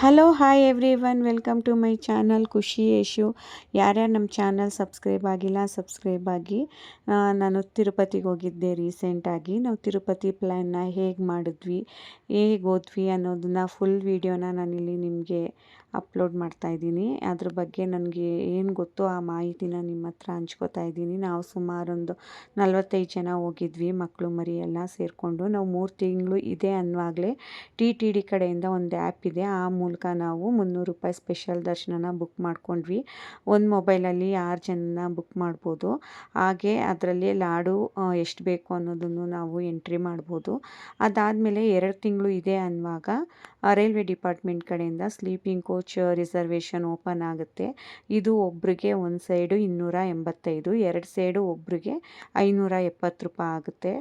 Hello hi every one welcome to my channel ಖುಷಿ ಯೇಶು ಯಾರ್ಯಾರು ನಮ್ಮ ಚಾನಲ್ ಸಬ್ಸ್ಕ್ರೈಬ್ ಆಗಿಲ್ಲ ಸಬ್ಸ್ಕ್ರೈಬ್ ಆಗಿ ನಾನು ತಿರುಪತಿಗೆ ಹೋಗಿದ್ದೆ ರೀಸೆಂಟಾಗಿ ನಾವು ತಿರುಪತಿ ಪ್ಲ್ಯಾನ್ನ ಹೇಗೆ ಮಾಡಿದ್ವಿ, ಹೇಗೆ ಓದ್ವಿ ಅನ್ನೋದನ್ನ ಫುಲ್ ವೀಡಿಯೋನ ನಾನಿಲ್ಲಿ ನಿಮಗೆ ಅಪ್ಲೋಡ್ ಮಾಡ್ತಾ ಇದ್ದೀನಿ. ಅದ್ರ ಬಗ್ಗೆ ನನಗೆ ಏನು ಗೊತ್ತೋ ಆ ಮಾಹಿತಿನ ನಿಮ್ಮ ಹತ್ರ ಹಂಚ್ಕೋತಾ ಇದ್ದೀನಿ. ನಾವು ಸುಮಾರೊಂದು ನಲ್ವತ್ತೈದು ಜನ ಹೋಗಿದ್ವಿ ಮಕ್ಕಳು ಮರಿ ಎಲ್ಲ ಸೇರಿಕೊಂಡು. ನಾವು ಮೂರು ತಿಂಗಳು ಇದೆ ಅನ್ನುವಾಗಲೇ ಟಿ ಟಿ ಡಿ ಕಡೆಯಿಂದ ಒಂದು ಆ್ಯಪ್ ಇದೆ. ಆ ಮೂಲಕ ನಾವು ಮುನ್ನೂರು ರೂಪಾಯಿ ಸ್ಪೆಷಲ್ ದರ್ಶನನ ಬುಕ್ ಮಾಡ್ಕೊಂಡ್ವಿ. ಒಂದು ಮೊಬೈಲಲ್ಲಿ ಆರು ಜನನ ಬುಕ್ ಮಾಡ್ಬೋದು. ಹಾಗೆ ಅದರಲ್ಲಿ ಲಾಡು ಎಷ್ಟು ಬೇಕು ಅನ್ನೋದನ್ನು ನಾವು ಎಂಟ್ರಿ ಮಾಡ್ಬೋದು. ಅದಾದಮೇಲೆ ಎರಡು ತಿಂಗಳು ಇದೆ ಅನ್ನುವಾಗ ರೈಲ್ವೆ ಡಿಪಾರ್ಟ್ಮೆಂಟ್ ಕಡೆಯಿಂದ ಸ್ಲೀಪಿಂಗ್ ಕೋಚ್ ರಿಸರ್ವೇಷನ್ ಓಪನ್ ಆಗುತ್ತೆ. ಇದು ಒಬ್ರಿಗೆ ಒಂದು ಸೈಡು ಇನ್ನೂರ ಎಂಬತ್ತೈದು, ಎರಡು ಸೈಡು ಒಬ್ರಿಗೆ ಐನೂರ ಎಪ್ಪತ್ತು ರೂಪಾಯಿ ಆಗುತ್ತೆ.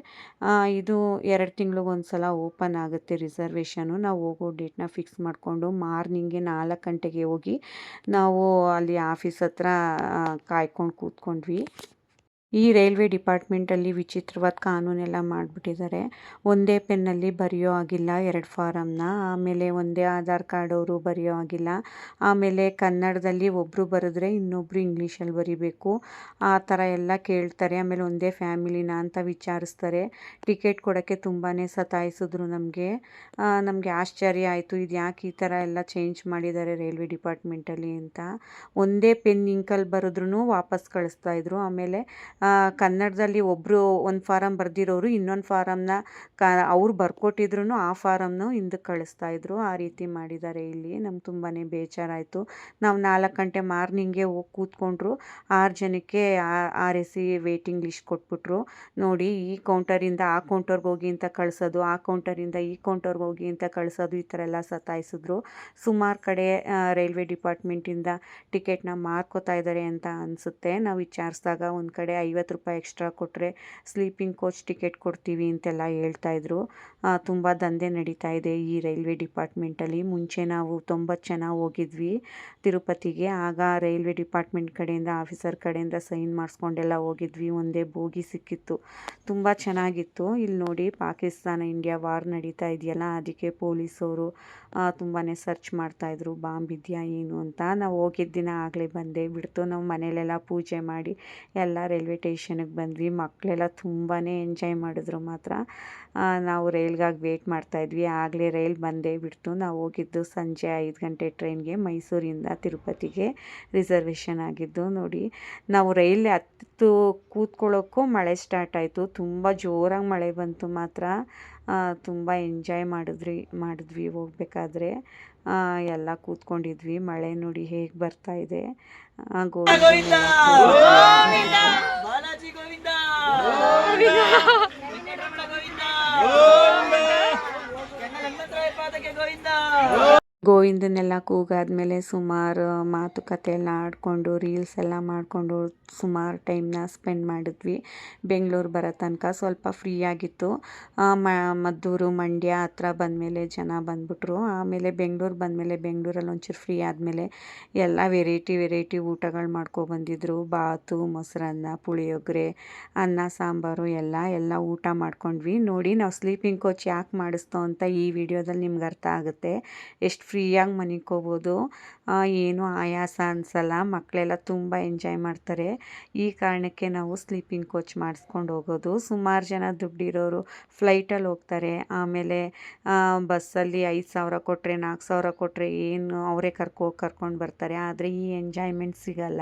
ಇದು ಎರಡು ತಿಂಗ್ಳಿಗೆ ಒಂದು ಸಲ ಓಪನ್ ಆಗುತ್ತೆ ರಿಸರ್ವೇಷನು ನಾವು ಹೋಗೋ ಡೇಟ್ನ ಫಿಕ್ಸ್ ಮಾಡಿಕೊಂಡು ಮಾರ್ನಿಂಗೆ ನಾಲ್ಕು ಗಂಟೆಗೆ ಹೋಗಿ ನಾವು ಅಲ್ಲಿ ಆಫೀಸ್ ಹತ್ರ ಕಾಯ್ಕೊಂಡು ಕೂತ್ಕೊಂಡ್ವಿ. ಈ ರೈಲ್ವೆ ಡಿಪಾರ್ಟ್ಮೆಂಟಲ್ಲಿ ವಿಚಿತ್ರವಾದ ಕಾನೂನೆಲ್ಲ ಮಾಡಿಬಿಟ್ಟಿದ್ದಾರೆ. ಒಂದೇ ಪೆನ್ನಲ್ಲಿ ಬರೆಯೋ ಆಗಿಲ್ಲ ಎರಡು ಫಾರಮ್ನ ಆಮೇಲೆ ಒಂದೇ ಆಧಾರ್ ಕಾರ್ಡ್ ಅವರು ಬರೆಯೋ ಆಗಿಲ್ಲ ಆಮೇಲೆ ಕನ್ನಡದಲ್ಲಿ ಒಬ್ಬರು ಬರೆದ್ರೆ ಇನ್ನೊಬ್ಬರು ಇಂಗ್ಲೀಷಲ್ಲಿ ಬರಿಬೇಕು. ಆ ಥರ ಎಲ್ಲ ಕೇಳ್ತಾರೆ. ಆಮೇಲೆ ಒಂದೇ ಫ್ಯಾಮಿಲಿನ ಅಂತ ವಿಚಾರಿಸ್ತಾರೆ. ಟಿಕೆಟ್ ಕೊಡೋಕ್ಕೆ ತುಂಬಾ ಸತಾಯಿಸಿದ್ರು ನಮಗೆ. ನಮಗೆ ಆಶ್ಚರ್ಯ ಆಯಿತು. ಇದು ಯಾಕೆ ಈ ಥರ ಎಲ್ಲ ಚೇಂಜ್ ಮಾಡಿದ್ದಾರೆ ರೈಲ್ವೆ ಡಿಪಾರ್ಟ್ಮೆಂಟಲ್ಲಿ ಅಂತ. ಒಂದೇ ಪೆನ್ ಇಂಕಲ್ಲಿ ಬರೆದ್ರೂ ವಾಪಸ್ ಕಳಿಸ್ತಾ ಇದ್ರು. ಆಮೇಲೆ ಕನ್ನಡದಲ್ಲಿ ಒಬ್ಬರು ಒಂದು ಫಾರಂ ಬರೆದಿರೋರು, ಇನ್ನೊಂದು ಫಾರಮ್ನ ಕ, ಅವ್ರು ಬರ್ಕೊಟ್ಟಿದ್ರು ಆ ಫಾರಮ್ನು ಹಿಂದಕ್ಕೆ ಕಳಿಸ್ತಾ ಇದ್ರು. ಆ ರೀತಿ ಮಾಡಿದ್ದಾರೆ ಇಲ್ಲಿ. ನಮ್ಗೆ ತುಂಬಾ ಬೇಜಾರಾಯಿತು. ನಾವು ನಾಲ್ಕು ಗಂಟೆ ಮಾರ್ನಿಂಗೆ ಹೋಗಿ ಕೂತ್ಕೊಂಡ್ರು. ಆರು ಜನಕ್ಕೆ R A C waiting list ಕೊಟ್ಬಿಟ್ರು. ನೋಡಿ, ಈ ಕೌಂಟರಿಂದ ಆ ಕೌಂಟರ್ಗೆ ಹೋಗಿ ಅಂತ ಕಳಿಸೋದು, ಆ ಕೌಂಟರಿಂದ ಈ ಕೌಂಟರ್ಗೆ ಹೋಗಿ ಅಂತ ಕಳಿಸೋದು ಈ ಥರ ಎಲ್ಲ ಸತಾಯಿಸಿದ್ರು. ಸುಮಾರು ಕಡೆ ರೈಲ್ವೆ ಡಿಪಾರ್ಟ್ಮೆಂಟಿಂದ ಟಿಕೆಟ್ನ ಮಾರ್ಕೋತಾ ಇದ್ದಾರೆ ಅಂತ ಅನಿಸುತ್ತೆ. ನಾವು ವಿಚಾರಿಸಿದಾಗ ಒಂದು ಕಡೆ ಐವತ್ತು ರೂಪಾಯಿ ಎಕ್ಸ್ಟ್ರಾ ಕೊಟ್ಟರೆ ಸ್ಲೀಪಿಂಗ್ ಕೋಚ್ ಟಿಕೆಟ್ ಕೊಡ್ತೀವಿ ಅಂತೆಲ್ಲ ಹೇಳ್ತಾ ಇದ್ರು. ಆ, ತುಂಬ ದಂಧೆ ನಡೀತಾ ಇದೆ ಈ ರೈಲ್ವೆ ಡಿಪಾರ್ಟ್ಮೆಂಟಲ್ಲಿ. ಮುಂಚೆ ನಾವು ತೊಂಬತ್ತು ಜನ ಹೋಗಿದ್ವಿ ತಿರುಪತಿಗೆ. ಆಗ ರೈಲ್ವೆ ಡಿಪಾರ್ಟ್ಮೆಂಟ್ ಕಡೆಯಿಂದ ಆಫೀಸರ್ ಕಡೆಯಿಂದ ಸೈನ್ ಮಾಡಿಸ್ಕೊಂಡೆಲ್ಲ ಹೋಗಿದ್ವಿ. ಒಂದೇ ಬೋಗಿ ಸಿಕ್ಕಿತ್ತು. ತುಂಬ ಚೆನ್ನಾಗಿತ್ತು. ಇಲ್ಲಿ ನೋಡಿ ಪಾಕಿಸ್ತಾನ ಇಂಡಿಯಾ ವಾರ್ ನಡೀತಾ ಇದೆಯಲ್ಲ ಅದಕ್ಕೆ ಪೊಲೀಸವರು ತುಂಬಾ ಸರ್ಚ್ ಮಾಡ್ತಾಯಿದ್ರು ಬಾಂಬ್ ಇದೆಯಾ ಏನು ಅಂತ. ನಾವು ಹೋಗಿದ್ದ ದಿನ ಆಗಲೇ ಬಂದೆ. ಬಿಡ್ತು. ನಾವು ಮನೇಲೆಲ್ಲ ಪೂಜೆ ಮಾಡಿ ಎಲ್ಲ ರೈಲ್ವೆ ಸ್ಟೇಷನ್ಗೆ ಬಂದ್ವಿ. ಮಕ್ಕಳೆಲ್ಲ ತುಂಬಾ ಎಂಜಾಯ್ ಮಾಡಿದ್ರು ಮಾತ್ರ. ನಾವು ರೈಲ್ಗಾಗಿ ವೇಟ್ ಮಾಡ್ತಾಯಿದ್ವಿ ಆಗಲೇ ರೈಲ್ ಬಂದೇ ಬಿಡ್ತು. ನಾವು ಹೋಗಿದ್ದು ಸಂಜೆ ಐದು ಗಂಟೆ ಟ್ರೈನ್ಗೆ ಮೈಸೂರಿಂದ ತಿರುಪತಿಗೆ ರಿಸರ್ವೇಷನ್ ಆಗಿದ್ದು ನೋಡಿ. ನಾವು ರೈಲ್ ಹತ್ತು ಕೂತ್ಕೊಳ್ಳೋಕ್ಕೂ ಮಳೆ ಸ್ಟಾರ್ಟ್ ಆಯಿತು. ತುಂಬ ಜೋರಾಗಿ ಮಳೆ ಬಂತು ಮಾತ್ರ. ತುಂಬ ಎಂಜಾಯ್ ಮಾಡಿದ್ರಿ, ಮಾಡಿದ್ವಿ ಹೋಗ್ಬೇಕಾದ್ರೆ. ಎಲ್ಲ ಕೂತ್ಕೊಂಡಿದ್ವಿ. ಮಳೆ ನೋಡಿ ಹೇಗೆ ಬರ್ತಾ ಇದೆ. ಗೋವಿಂದ! ಬಾಲಾಜಿ ಗೋವಿಂದ! ಗೋವಿಂದ! ಗೋವಿಂದನೆಲ್ಲ ಕೂಗಾದ್ಮೇಲೆ ಸುಮಾರು ಮಾತುಕತೆ ಎಲ್ಲ ಆಡಿಕೊಂಡು ರೀಲ್ಸ್ ಎಲ್ಲ ಮಾಡಿಕೊಂಡು ಸುಮಾರು ಟೈಮ್ನ ಸ್ಪೆಂಡ್ ಮಾಡಿದ್ವಿ. ಬೆಂಗಳೂರು ಬರೋ ತನಕ ಸ್ವಲ್ಪ ಫ್ರೀ ಆಗಿತ್ತು. ಮದ್ದೂರು, ಮಂಡ್ಯ ಹತ್ರ ಬಂದಮೇಲೆ ಜನ ಬಂದ್ಬಿಟ್ರು. ಆಮೇಲೆ ಬೆಂಗಳೂರು ಬಂದಮೇಲೆ ಬೆಂಗಳೂರಲ್ಲಿ ಒಂಚೂರು ಫ್ರೀ ಆದಮೇಲೆ ಎಲ್ಲ ವೆರೈಟಿ ವೆರೈಟಿ ಊಟಗಳು ಮಾಡ್ಕೊಬಂದಿದ್ರು ಬಾತು, ಮೊಸರನ್ನ, ಪುಳಿಯೋಗರೆ, ಅನ್ನ, ಸಾಂಬಾರು ಎಲ್ಲ ಎಲ್ಲ ಊಟ ಮಾಡ್ಕೊಂಡ್ವಿ. ನೋಡಿ ನಾವು ಸ್ಲೀಪಿಂಗ್ ಕೋಚ್ ಯಾಕೆ ಮಾಡಿಸ್ತೋ ಅಂತ ಈ ವಿಡಿಯೋದಲ್ಲಿ ನಿಮ್ಗೆ ಅರ್ಥ ಆಗುತ್ತೆ. ಎಷ್ಟು ಫ್ರೀಯಾಗಿ ಮನಿಕೋಬೋದು. ಏನು ಆಯಾಸ ಅನಿಸಲ್ಲ. ಮಕ್ಕಳೆಲ್ಲ ತುಂಬ ಎಂಜಾಯ್ ಮಾಡ್ತಾರೆ. ಈ ಕಾರಣಕ್ಕೆ ನಾವು ಸ್ಲೀಪಿಂಗ್ ಕೋಚ್ ಮಾಡಿಸ್ಕೊಂಡು ಹೋಗೋದು. ಸುಮಾರು ಜನ ದುಡ್ಡಿರೋರು ಫ್ಲೈಟಲ್ಲಿ ಹೋಗ್ತಾರೆ. ಆಮೇಲೆ ಬಸ್ಸಲ್ಲಿ ಐದು ಸಾವಿರ ಕೊಟ್ಟರೆ ನಾಲ್ಕು ಸಾವಿರ ಕೊಟ್ಟರೆ ಏನು ಅವರೇ ಕರ್ಕೊ, ಕರ್ಕೊಂಡು ಬರ್ತಾರೆ. ಆದರೆ ಈ ಎಂಜಾಯ್ಮೆಂಟ್ ಸಿಗಲ್ಲ.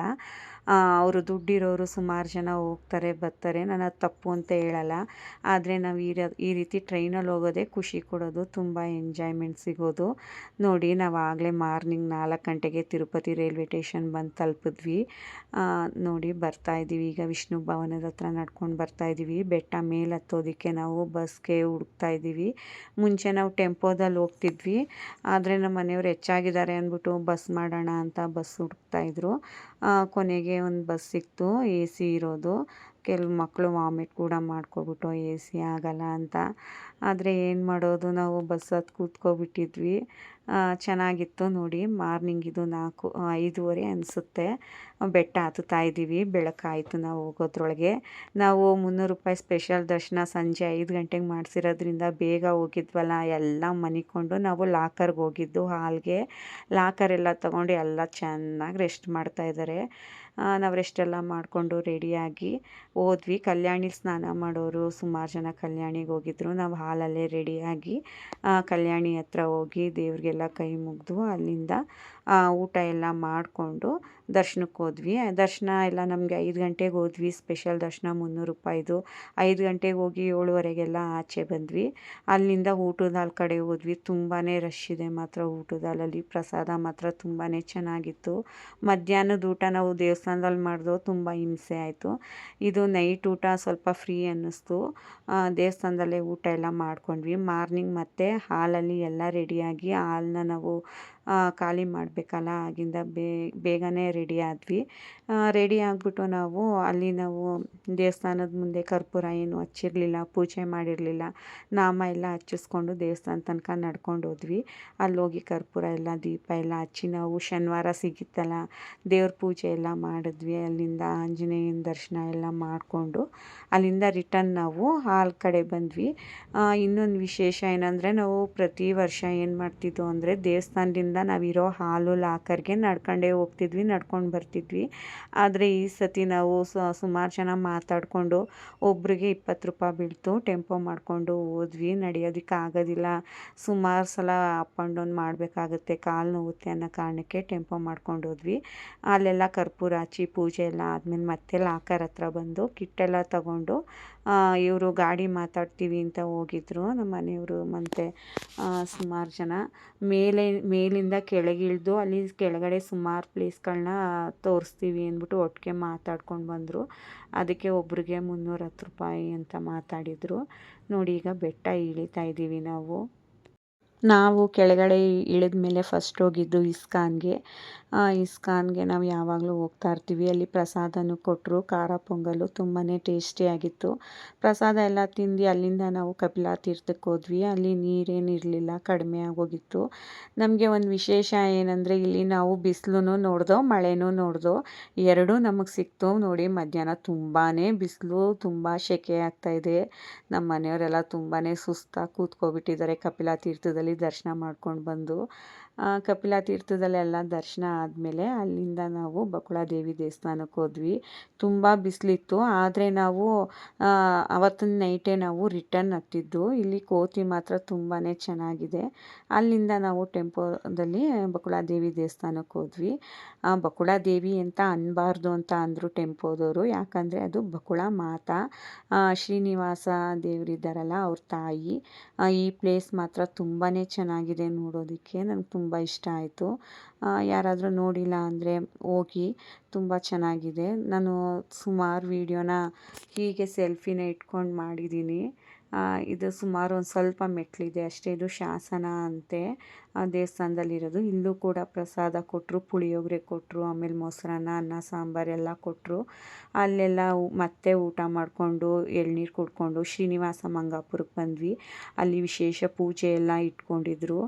ಅವರು ದುಡ್ಡಿರೋರು ಸುಮಾರು ಜನ ಹೋಗ್ತಾರೆ, ಬರ್ತಾರೆ. ನಾನು ಅದು ತಪ್ಪು ಅಂತ ಹೇಳಲ್ಲ. ಆದರೆ ನಾವು ಈ ಈ ರೀತಿ ಟ್ರೈನಲ್ಲಿ ಹೋಗೋದೇ ಖುಷಿ ಕೊಡೋದು, ತುಂಬ ಎಂಜಾಯ್ಮೆಂಟ್ ಸಿಗೋದು. ನೋಡಿ, ನಾವು ಆಗಲೇ ಮಾರ್ನಿಂಗ್ ನಾಲ್ಕು ಗಂಟೆಗೆ ತಿರುಪತಿ ರೈಲ್ವೆ ಸ್ಟೇಷನ್ ಬಂದು ತಲುಪಿದ್ವಿ. ನೋಡಿ, ಬರ್ತಾ ಇದ್ದೀವಿ. ಈಗ ವಿಷ್ಣು ಭವನದ ಹತ್ರ ನಡ್ಕೊಂಡು ಬರ್ತಾ ಇದ್ದೀವಿ. ಬೆಟ್ಟ ಮೇಲೆ ಹತ್ತೋದಕ್ಕೆ ನಾವು ಬಸ್ಗೆ ಹುಡುಕ್ತಾ ಇದ್ದೀವಿ. ಮುಂಚೆ ನಾವು ಟೆಂಪೋದಲ್ಲಿ ಹೋಗ್ತಿದ್ವಿ. ಆದರೆ ನಮ್ಮ ಮನೆಯವ್ರು ಹೆಚ್ಚಾಗಿದ್ದಾರೆ ಅಂದ್ಬಿಟ್ಟು ಬಸ್ ಮಾಡೋಣ ಅಂತ ಬಸ್ ಹುಡುಕ್ತಾ ಇದ್ರು. ಕೊನೆಗೆ ಒಂದು ಬಸ್ ಸಿಕ್ತು, ಎ ಸಿ ಇರೋದು. ಕೆಲವು ಮಕ್ಕಳು ವಾಮಿಟ್ ಕೂಡ ಮಾಡ್ಕೊಬಿಟ್ಟು ಎ ಸಿ ಆಗಲ್ಲ ಅಂತ. ಆದರೆ ಏನು ಮಾಡೋದು, ನಾವು ಬಸ್ ಹತ್ತು ಕೂತ್ಕೊಬಿಟ್ಟಿದ್ವಿ. ಚೆನ್ನಾಗಿತ್ತು ನೋಡಿ. ಮಾರ್ನಿಂಗ್ ಇದು ನಾಲ್ಕು ಐದೂವರೆ ಅನಿಸುತ್ತೆ. ಬೆಟ್ಟ ಹತ್ತುತ್ತಾ ಇದ್ದೀವಿ. ಬೆಳಕಾಯಿತು ನಾವು ಹೋಗೋದ್ರೊಳಗೆ. ನಾವು ಮುನ್ನೂರು ರೂಪಾಯಿ ಸ್ಪೆಷಲ್ ದರ್ಶನ ಸಂಜೆ ಐದು ಗಂಟೆಗೆ ಮಾಡಿಸಿರೋದ್ರಿಂದ ಬೇಗ ಹೋಗಿದ್ವಲ್ಲ, ಎಲ್ಲ ಮನಿಕೊಂಡು ನಾವು ಲಾಕರ್ಗೆ ಹೋಗಿದ್ದು ಹಾಲ್ಗೆ. ಲಾಕರ್ ಎಲ್ಲ ತೊಗೊಂಡು ಎಲ್ಲ ಚೆನ್ನಾಗಿ ರೆಸ್ಟ್ ಮಾಡ್ತಾಯಿದ್ದಾರೆ ನಾವು ರೆಸ್ಟೆಲ್ಲ ಮಾಡಿಕೊಂಡು ರೆಡಿಯಾಗಿ ಹೋದ್ವಿ. ಕಲ್ಯಾಣಿ ಸ್ನಾನ ಮಾಡೋರು ಸುಮಾರು ಜನ ಕಲ್ಯಾಣಿಗೆ ಹೋಗಿದ್ರು. ನಾವು ಹಾಲಲ್ಲೇ ರೆಡಿಯಾಗಿ ಕಲ್ಯಾಣಿ ಹತ್ರ ಹೋಗಿ ದೇವ್ರಿಗೆಲ್ಲ ಕೈ ಮುಗಿದು ಅಲ್ಲಿಂದ ಊಟ ಎಲ್ಲ ಮಾಡಿಕೊಂಡು ದರ್ಶನಕ್ಕೆ ಹೋದ್ವಿ. ದರ್ಶನ ಎಲ್ಲ ನಮಗೆ ಐದು ಗಂಟೆಗೆ ಹೋದ್ವಿ. ಸ್ಪೆಷಲ್ ದರ್ಶನ ಮುನ್ನೂರು ರೂಪಾಯಿದು. ಐದು ಗಂಟೆಗೆ ಹೋಗಿ ಏಳುವರೆಗೆಲ್ಲ ಆಚೆ ಬಂದ್ವಿ. ಅಲ್ಲಿಂದ ಊಟದ ಹಾಲ್ ಕಡೆ ಹೋದ್ವಿ. ತುಂಬಾ ರಶ್ ಇದೆ ಮಾತ್ರ ಊಟದ ಹಾಲಲ್ಲಿ ಪ್ರಸಾದ ಮಾತ್ರ ತುಂಬಾ ಚೆನ್ನಾಗಿತ್ತು. ಮಧ್ಯಾಹ್ನದ ಊಟ ನಾವು ದೇವಸ್ಥಾನದಲ್ಲಿ ಮಾಡಿದ್ವು ತುಂಬ ಹಿಂಸೆ ಆಯಿತು. ಇದು ನೈಟ್ ಊಟ ಸ್ವಲ್ಪ ಫ್ರೀ ಅನ್ನಿಸ್ತು. ದೇವಸ್ಥಾನದಲ್ಲೇ ಊಟ ಎಲ್ಲ ಮಾಡ್ಕೊಂಡ್ವಿ. ಮಾರ್ನಿಂಗ್ ಮತ್ತೆ ಹಾಲಲ್ಲಿ ಎಲ್ಲ ರೆಡಿಯಾಗಿ ಹಾಲನ್ನ ನಾವು ಖಾಲಿ ಮಾಡಬೇಕಲ್ಲ, ಆಗಿಂದ ಬೇಗನೆ ರೆಡಿ ಆದ್ವಿ. ರೆಡಿ ಆಗಿಬಿಟ್ಟು ನಾವು ಅಲ್ಲಿ ನಾವು ದೇವಸ್ಥಾನದ ಮುಂದೆ ಕರ್ಪೂರ ಏನು ಹಚ್ಚಿರಲಿಲ್ಲ, ಪೂಜೆ ಮಾಡಿರಲಿಲ್ಲ, ನಾಮ ಎಲ್ಲ ಹಚ್ಚಿಸ್ಕೊಂಡು ದೇವಸ್ಥಾನ ತನಕ ನಡ್ಕೊಂಡು ಹೋದ್ವಿ. ಅಲ್ಲಿ ಹೋಗಿ ಕರ್ಪೂರ ಎಲ್ಲ, ದೀಪ ಎಲ್ಲ ಹಚ್ಚಿ ನಾವು ಶನಿವಾರ ಸಿಗುತ್ತಲ್ಲ, ದೇವ್ರ ಪೂಜೆ ಎಲ್ಲ ಮಾಡಿದ್ವಿ. ಅಲ್ಲಿಂದ ಆಂಜನೇಯನ ದರ್ಶನ ಎಲ್ಲ ಮಾಡಿಕೊಂಡು ಅಲ್ಲಿಂದ ರಿಟರ್ನ್ ನಾವು ಹಾಲ್ ಕಡೆ ಬಂದ್ವಿ. ಇನ್ನೊಂದು ವಿಶೇಷ ಏನಂದರೆ ನಾವು ಪ್ರತಿ ವರ್ಷ ಏನು ಮಾಡ್ತಿದ್ದೋ ಅಂದರೆ ದೇವಸ್ಥಾನದಿಂದ ನಾವಿರೋ ಹಾಲು, ಲಾಕರ್ಗೆ ನಡ್ಕೊಂಡೇ ಹೋಗ್ತಿದ್ವಿ, ನಡ್ಕೊಂಡು ಬರ್ತಿದ್ವಿ. ಆದರೆ ಈ ಸತಿ ನಾವು ಸುಮಾರು ಜನ ಮಾತಾಡಿಕೊಂಡು ಒಬ್ಬರಿಗೆ ಇಪ್ಪತ್ತು ರೂಪಾಯಿ ಬೀಳ್ತು, ಟೆಂಪೋ ಮಾಡಿಕೊಂಡು ಹೋದ್ವಿ. ನಡೆಯೋದಕ್ಕೆ ಆಗೋದಿಲ್ಲ. ಸುಮಾರು ಸಲ ಅಪ್ ಆ್ಯಂಡ್ ಡೌನ್ ಮಾಡಬೇಕಾಗುತ್ತೆ, ಕಾಲು ನೋವುತ್ತೆ ಅನ್ನೋ ಕಾರಣಕ್ಕೆ ಟೆಂಪೋ ಮಾಡ್ಕೊಂಡು ಹೋದ್ವಿ. ಅಲ್ಲೆಲ್ಲ ಕರ್ಪೂರ ಹಚ್ಚಿ ಪೂಜೆ ಎಲ್ಲ ಆದಮೇಲೆ ಮತ್ತೆ ಲಾಕರ್ ಹತ್ರ ಬಂದು ಕಿಟ್ಟೆಲ್ಲ ತಗೊಂಡು ಇವರು ಗಾಡಿ ಮಾತಾಡ್ತೀವಿ ಅಂತ ಹೋಗಿದ್ರು ನಮ್ಮ ಮನೆಯವರು ಮತ್ತು ಸುಮಾರು ಜನ. ಮೇಲೆ, ಮೇಲಿಂದ ಕೆಳಗಿಳಿದು ಅಲ್ಲಿ ಕೆಳಗಡೆ ಸುಮಾರು ಪ್ಲೇಸ್ಗಳನ್ನ ತೋರಿಸ್ತೀವಿ ಅಂದ್ಬಿಟ್ಟು ಒಟ್ಟಿಗೆ ಮಾತಾಡ್ಕೊಂಡು ಬಂದರು. ಅದಕ್ಕೆ ಒಬ್ರಿಗೆ ಮುನ್ನೂರ ಹತ್ತು ರೂಪಾಯಿ ಅಂತ ಮಾತಾಡಿದರು. ನೋಡಿ ಈಗ ಬೆಟ್ಟ ಇಳಿತಾ ಇದ್ದೀವಿ ನಾವು. ನಾವು ಕೆಳಗಡೆ ಇಳಿದ ಮೇಲೆ ಫಸ್ಟ್ ಹೋಗಿದ್ದು ಇಸ್ಕಾನ್ಗೆ. ಇಸ್ಕಾನ್ಗೆ ನಾವು ಯಾವಾಗಲೂ ಹೋಗ್ತಾ ಇರ್ತೀವಿ. ಅಲ್ಲಿ ಪ್ರಸಾದನೂ ಕೊಟ್ಟರು ಖಾರ ಪೊಂಗಲು ತುಂಬಾ ಟೇಸ್ಟಿಯಾಗಿತ್ತು ಪ್ರಸಾದ ಎಲ್ಲ ತಿಂದು ಅಲ್ಲಿಂದ ನಾವು ಕಪಿಲಾ ತೀರ್ಥಕ್ಕೆ ಹೋದ್ವಿ. ಅಲ್ಲಿ ನೀರೇನಿರಲಿಲ್ಲ ಕಡಿಮೆ ಆಗೋಗಿತ್ತು. ನಮಗೆ ಒಂದು ವಿಶೇಷ ಏನಂದರೆ, ಇಲ್ಲಿ ನಾವು ಬಿಸಿಲೂ ನೋಡ್ದೋ, ಮಳೆನೂ ನೋಡ್ದೋ, ಎರಡೂ ನಮಗೆ ಸಿಕ್ತು. ನೋಡಿ, ಮಧ್ಯಾಹ್ನ ತುಂಬಾ ಬಿಸಿಲು, ತುಂಬ ಸೆಕೆ ಆಗ್ತಾಯಿದೆ ನಮ್ಮ ಮನೆಯವರೆಲ್ಲ ತುಂಬಾ ಸುಸ್ತಾಗಿ ಕೂತ್ಕೊಬಿಟ್ಟಿದ್ದಾರೆ ಕಪಿಲಾ ತೀರ್ಥದಲ್ಲಿ. ದರ್ಶನ ಮಾಡ್ಕೊಂಡು ಬಂದು ಕಪಿಲಾ ತೀರ್ಥದಲ್ಲೆಲ್ಲ ದರ್ಶನ ಆದಮೇಲೆ ಅಲ್ಲಿಂದ ನಾವು ಬಕುಳಾದೇವಿ ದೇವಸ್ಥಾನಕ್ಕೆ ಹೋದ್ವಿ. ತುಂಬ ಬಿಸಿಲಿತ್ತು. ಆದರೆ ನಾವು ಅವತ್ತಿನ ನೈಟೇ ನಾವು ರಿಟರ್ನ್ ಹತ್ತಿದ್ದು. ಇಲ್ಲಿ ಕೋತಿ ಮಾತ್ರ ತುಂಬಾ ಚೆನ್ನಾಗಿದೆ. ಅಲ್ಲಿಂದ ನಾವು ಟೆಂಪೋದಲ್ಲಿ ಬಕುಳಾದೇವಿ ದೇವಸ್ಥಾನಕ್ಕೆ ಹೋದ್ವಿ. ಬಕುಳಾದೇವಿ ಅಂತ ಅನ್ನಬಾರ್ದು ಅಂತ ಅಂದರು ಟೆಂಪೋದವರು. ಯಾಕಂದರೆ ಅದು ಬಕುಳ ಮಾತಾ. ಶ್ರೀನಿವಾಸ ದೇವರಿದ್ದಾರಲ್ಲ ಅವ್ರ ತಾಯಿ. ಈ ಪ್ಲೇಸ್ ಮಾತ್ರ ತುಂಬಾ ಚೆನ್ನಾಗಿದೆ ನೋಡೋದಕ್ಕೆ. ನನಗೆ ತುಂಬ ಇಷ್ಟ ಆಯಿತು. ಯಾರಾದರೂ ನೋಡಿಲ್ಲ ಅಂದರೆ ಹೋಗಿ, ತುಂಬ ಚೆನ್ನಾಗಿದೆ. ನಾನು ಸುಮಾರು ವೀಡಿಯೋನ ಹೀಗೆ ಸೆಲ್ಫಿನ ಇಟ್ಕೊಂಡು ಮಾಡಿದ್ದೀನಿ. ಇದು ಸುಮಾರು ಒಂದು ಸ್ವಲ್ಪ ಮೆಟ್ಲಿದೆ ಅಷ್ಟೇ ಇದು ಶಾಸನ ಅಂತೆ. ದೇವಸ್ಥಾನದಲ್ಲಿರೋದು. ಇಲ್ಲೂ ಕೂಡ ಪ್ರಸಾದ ಕೊಟ್ಟರು ಪುಳಿಯೋಗರೆ ಕೊಟ್ಟರು ಆಮೇಲೆ ಮೊಸರನ್ನ, ಅನ್ನ, ಸಾಂಬಾರು ಎಲ್ಲ ಕೊಟ್ಟರು ಅಲ್ಲೆಲ್ಲ ಮತ್ತೆ ಊಟ ಮಾಡಿಕೊಂಡು ಎಳ್ನೀರು ಕುಡ್ಕೊಂಡು ಶ್ರೀನಿವಾಸ ಮಂಗಾಪುರಕ್ಕೆ ಬಂದ್ವಿ. ಅಲ್ಲಿ ವಿಶೇಷ ಪೂಜೆ ಎಲ್ಲ ಇಟ್ಕೊಂಡಿದ್ರು.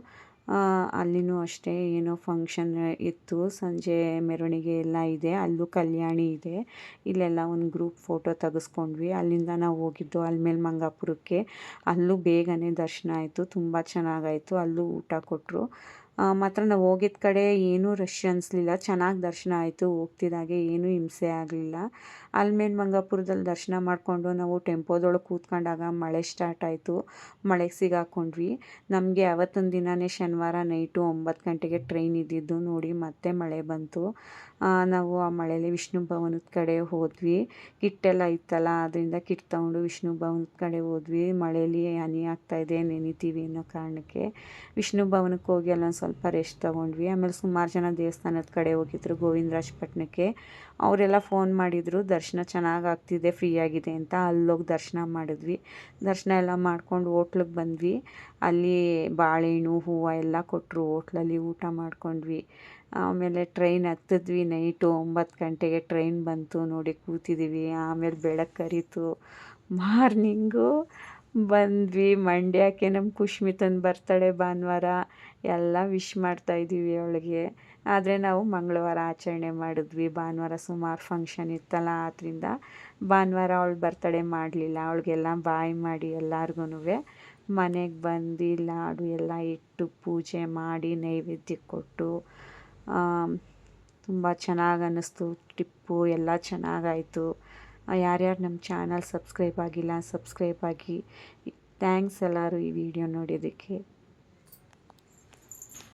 ಅಲ್ಲಿನೂ ಅಷ್ಟೇ ಏನೋ ಫಂಕ್ಷನ್ ಇತ್ತು. ಸಂಜೆ ಮೆರವಣಿಗೆ ಎಲ್ಲ ಇದೆ. ಅಲ್ಲೂ ಕಲ್ಯಾಣಿ ಇದೆ. ಇಲ್ಲೆಲ್ಲ ಒಂದು ಗ್ರೂಪ್ ಫೋಟೋ ತೆಗೆಸ್ಕೊಂಡ್ವಿ. ಅಲ್ಲಿಂದ ನಾವು ಹೋಗಿದ್ದು ಅಲ್ಮೇಲೆ ಮಂಗಾಪುರಕ್ಕೆ ಅಲ್ಲೂ ಬೇಗನೆ ದರ್ಶನ ಆಯಿತು. ತುಂಬ ಚೆನ್ನಾಗಾಯಿತು. ಅಲ್ಲೂ ಊಟ ಕೊಟ್ಟರು ಮಾತ್ರ ನಾವು ಹೋಗಿದ್ದ ಕಡೆ ಏನೂ ರಶ್ ಅನಿಸ್ಲಿಲ್ಲ. ಚೆನ್ನಾಗಿ ದರ್ಶನ ಆಯಿತು. ಹೋಗ್ತಿದ್ದಾಗೆ ಏನೂ ಹಿಂಸೆ ಆಗಲಿಲ್ಲ. ಅಲ್ಮೇಲೆ ಮಂಗಾಪುರದಲ್ಲಿ ದರ್ಶನ ಮಾಡಿಕೊಂಡು ನಾವು ಟೆಂಪೋದೊಳಗೆ ಕೂತ್ಕೊಂಡಾಗ ಮಳೆ ಸ್ಟಾರ್ಟ್ ಆಯಿತು. ಮಳೆಗೆ ಸಿಗಾಕೊಂಡ್ವಿ. ನಮಗೆ ಅವತ್ತೊಂದು ದಿನವೇ ಶನಿವಾರ ನೈಟು ಒಂಬತ್ತು ಗಂಟೆಗೆ ಟ್ರೈನ್ ಇದ್ದಿದ್ದು ನೋಡಿ ಮತ್ತೆ ಮಳೆ ಬಂತು. ನಾವು ಆ ಮಳೆಯಲ್ಲಿ ವಿಷ್ಣು ಭವನದ ಕಡೆ ಹೋದ್ವಿ. ಕಿಟ್ಟೆಲ್ಲ ಇತ್ತಲ್ಲ, ಅದರಿಂದ ಕಿಟ್ ತಗೊಂಡು ವಿಷ್ಣು ಭವನದ ಕಡೆ ಹೋದ್ವಿ. ಮಳೆಯಲ್ಲಿ ಹನಿ ಆಗ್ತಾಯಿದೆ ನೆನಿತೀವಿ ಅನ್ನೋ ಕಾರಣಕ್ಕೆ. ವಿಷ್ಣು ಭವನಕ್ಕೆ ಹೋಗಿ ಅಲ್ಲೊಂದು ಸ್ವಲ್ಪ ಸ್ವಲ್ಪ ರೆಸ್ಟ್ ತೊಗೊಂಡ್ವಿ. ಆಮೇಲೆ ಸುಮಾರು ಜನ ದೇವಸ್ಥಾನದ ಕಡೆ ಹೋಗಿದ್ರು ಗೋವಿಂದರಾಜಪಟ್ಟಣಕ್ಕೆ ಅವರೆಲ್ಲ ಫೋನ್ ಮಾಡಿದರು, ದರ್ಶನ ಚೆನ್ನಾಗಿ ಆಗ್ತಿದೆ ಫ್ರೀ ಆಗಿದೆ ಅಂತ ಅಲ್ಲೋಗಿ ದರ್ಶನ ಮಾಡಿದ್ವಿ. ದರ್ಶನ ಎಲ್ಲ ಮಾಡ್ಕೊಂಡು ಹೋಟ್ಲಿಗೆ ಬಂದ್ವಿ. ಅಲ್ಲಿ ಬಾಳೆಹಣ್ಣು, ಹೂವು ಎಲ್ಲ ಕೊಟ್ಟರು ಹೋಟ್ಲಲ್ಲಿ ಊಟ ಮಾಡ್ಕೊಂಡ್ವಿ. ಆಮೇಲೆ ಟ್ರೈನ್ ಹತ್ತಿದ್ವಿ ನೈಟು ಒಂಬತ್ತು ಗಂಟೆಗೆ ಟ್ರೈನ್ ಬಂತು ನೋಡಿ ಕೂತಿದ್ದೀವಿ ಆಮೇಲೆ ಬೆಳಕು ಕರೀತು. ಮಾರ್ನಿಂಗು ಬಂದ್ವಿ. ಮಂಡ್ಯಕ್ಕೆ ನಮ್ಮ ಕುಶ್ಮಿತನ ಬರ್ತಡೇ ಭಾನುವಾರ. ಎಲ್ಲ ವಿಶ್ ಮಾಡ್ತಾ ಇದ್ದೀವಿ ಅವಳಿಗೆ. ಆದರೆ ನಾವು ಮಂಗಳವಾರ ಆಚರಣೆ ಮಾಡಿದ್ವಿ. ಭಾನುವಾರ ಸುಮಾರು ಫಂಕ್ಷನ್ ಇತ್ತಲ್ಲ ಆದ್ದರಿಂದ ಭಾನುವಾರ ಅವಳು ಬರ್ತಡೇ ಮಾಡಲಿಲ್ಲ. ಅವಳಿಗೆಲ್ಲ ಬಾಯ್ ಮಾಡಿ ಎಲ್ಲಾರ್ಗು ಮನೆಗೆ ಬಂದು ಲಾಡು ಎಲ್ಲ ಇಟ್ಟು ಪೂಜೆ ಮಾಡಿ ನೈವೇದ್ಯ ಕೊಟ್ಟು ತುಂಬ ಚೆನ್ನಾಗಿ ಅನ್ನಿಸ್ತು. ಟ್ರಿಪ್ಪು ಎಲ್ಲ ಚೆನ್ನಾಗಾಯಿತು ಯಾರ್ಯಾರು ನಮ್ಮ ಚಾನಲ್ ಸಬ್ಸ್ಕ್ರೈಬ್ ಆಗಿಲ್ಲ ಸಬ್ಸ್ಕ್ರೈಬ್ ಆಗಿ. ಥ್ಯಾಂಕ್ಸ್ ಎಲ್ಲರೂ ಈ ವಿಡಿಯೋ ನೋಡಿದ್ದಕ್ಕೆ.